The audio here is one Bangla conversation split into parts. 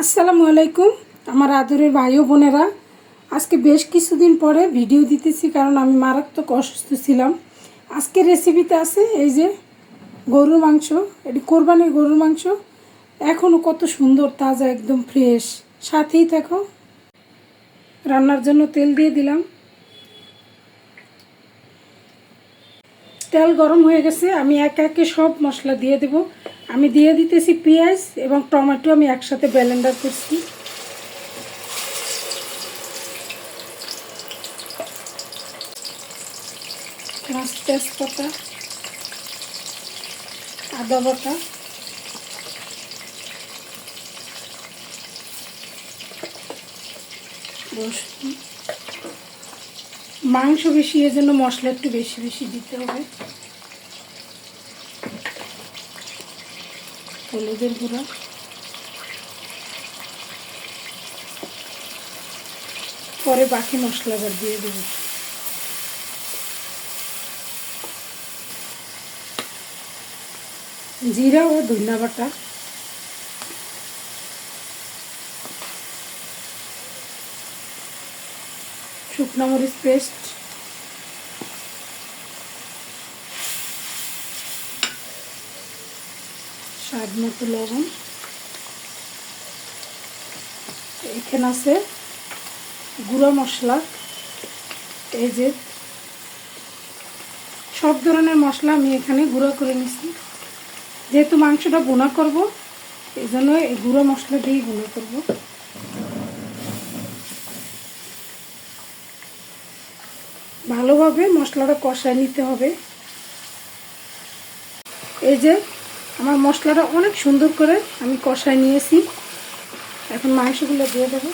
আসসালামু আলাইকুম, আমার আদরের ভাই ও বোনেরা। আজকে বেশ কিছুদিন পরে ভিডিও দিতেছি কারণ আমি মারাত্মক অসুস্থ ছিলাম। আজকে রেসিপিতে আছে এই যে গরুর মাংস, এটি কোরবানির গরুর মাংস। এখনও কত সুন্দর, তাজা, একদম ফ্রেশ সাথেই থাকো। রান্নার জন্য তেল দিয়ে দিলাম। তেল গরম হয়ে গেছে, আমি একে একে সব মশলা দিয়ে দেব। আমি দিয়ে দিতেছি পেঁয়াজ এবং টমেটো আমি একসাথে ব্লেন্ডার করছি। তেজপাতা, আদা বাটা, রসুন মাংস বেশি, এর জন্য মশলা একটু বেশি বেশি দিতে হবে। হলুদের গুঁড়া। পরে বাকি মশলা আবার দিয়ে দেবো। জিরা ও ধনিয়া বাটা। শুকনো মরিচ পেস্ট। স্বাদ মতো লবণ। এখানে আছে গুঁড়ো মশলা, এই যে সব ধরনের মশলা আমি এখানে গুঁড়ো করে নিছি যেহেতু মাংসটা গুঁড়া করব, এই জন্য এই গুঁড়ো মশলা দিয়েই গুঁড়ো করব। ভালোভাবে মশলাটা কষায় নিতে হবে। এই যে আমার মশলাটা অনেক সুন্দর করে আমি কষায় নিয়েছি। এখন মাংসগুলো দিয়ে দেবো।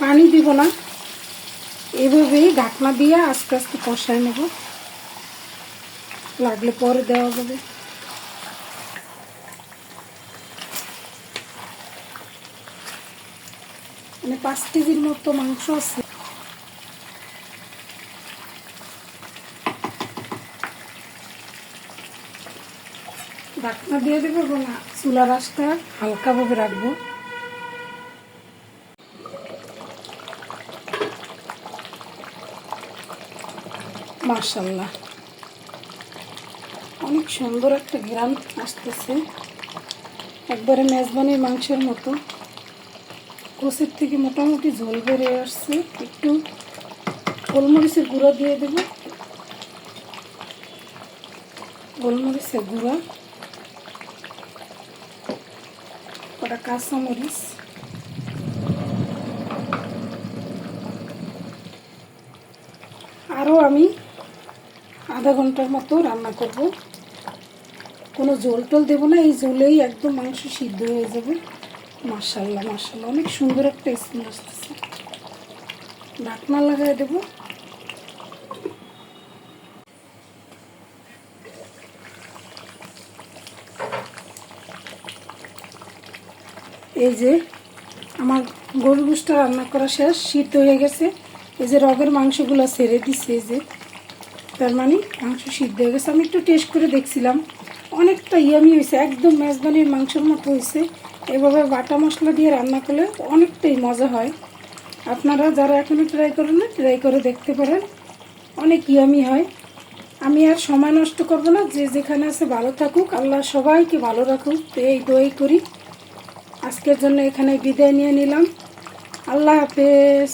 পানি দিব না। এভাবেই ঢাকনা দিয়ে আস্তে আস্তে কষায় নেব। লাগলে পরে দেওয়া যাবে। মানে পাঁচ কেজির মতো মাংস আছে। ঢাকনা দিয়ে দেবো এবং চুলা রাসটা হালকাভাবে রাখব। মার্শাল্লাহ অনেক সুন্দর একটা গ্রাম আসতেছে। একবারে মেজবানির মাংসের মতো। কোষের থেকে মোটামুটি ঝোল বেড়ে আসছে। একটু গোলমরিচের গুঁড়ো দিয়ে দেব। গোলমরিচের গুঁড়ো। কটা কাঁচামরিচ। আরও আমি আধা ঘণ্টার মতো রান্না করব। কোনো জল টল দেবো না, এই জলেই একদম মাংস সিদ্ধ হয়ে যাবে। মাসাল্লাহ মাসাল্লাহ অনেক সুন্দর একটা স্মেল আসতেছে। ঢাকনা লাগাই দেব। এই যে আমার গরু গুষ্টা রান্না করা শেষ, সিদ্ধ হয়ে গেছে। এই যে রগের মাংসগুলো ছেড়ে দিচ্ছে এই যে। তার মানে মাংস সিদ্ধ হয়ে গেছে। আমি একটু টেস্ট করে দেখছিলাম। অনেকটা ইয়ামি হয়েছে, একদম মেজবানির মাংসের মতো হয়েছে। এভাবে বাটা মশলা দিয়ে রান্না করলে অনেকটাই মজা হয়। আপনারা যারা এখনও ট্রাই করেন না ট্রাই করে দেখতে পারেন। অনেক ইয়ামি হয়। আমি আর সময় নষ্ট করব না, যে যেখানে আছে ভালো থাকুক, আল্লাহ সবাইকে ভালো রাখুক এই দোয়াই করি। আজকের জন্য এখানে বিদায় নিয়ে নিলাম। আল্লাহ হাফেজ।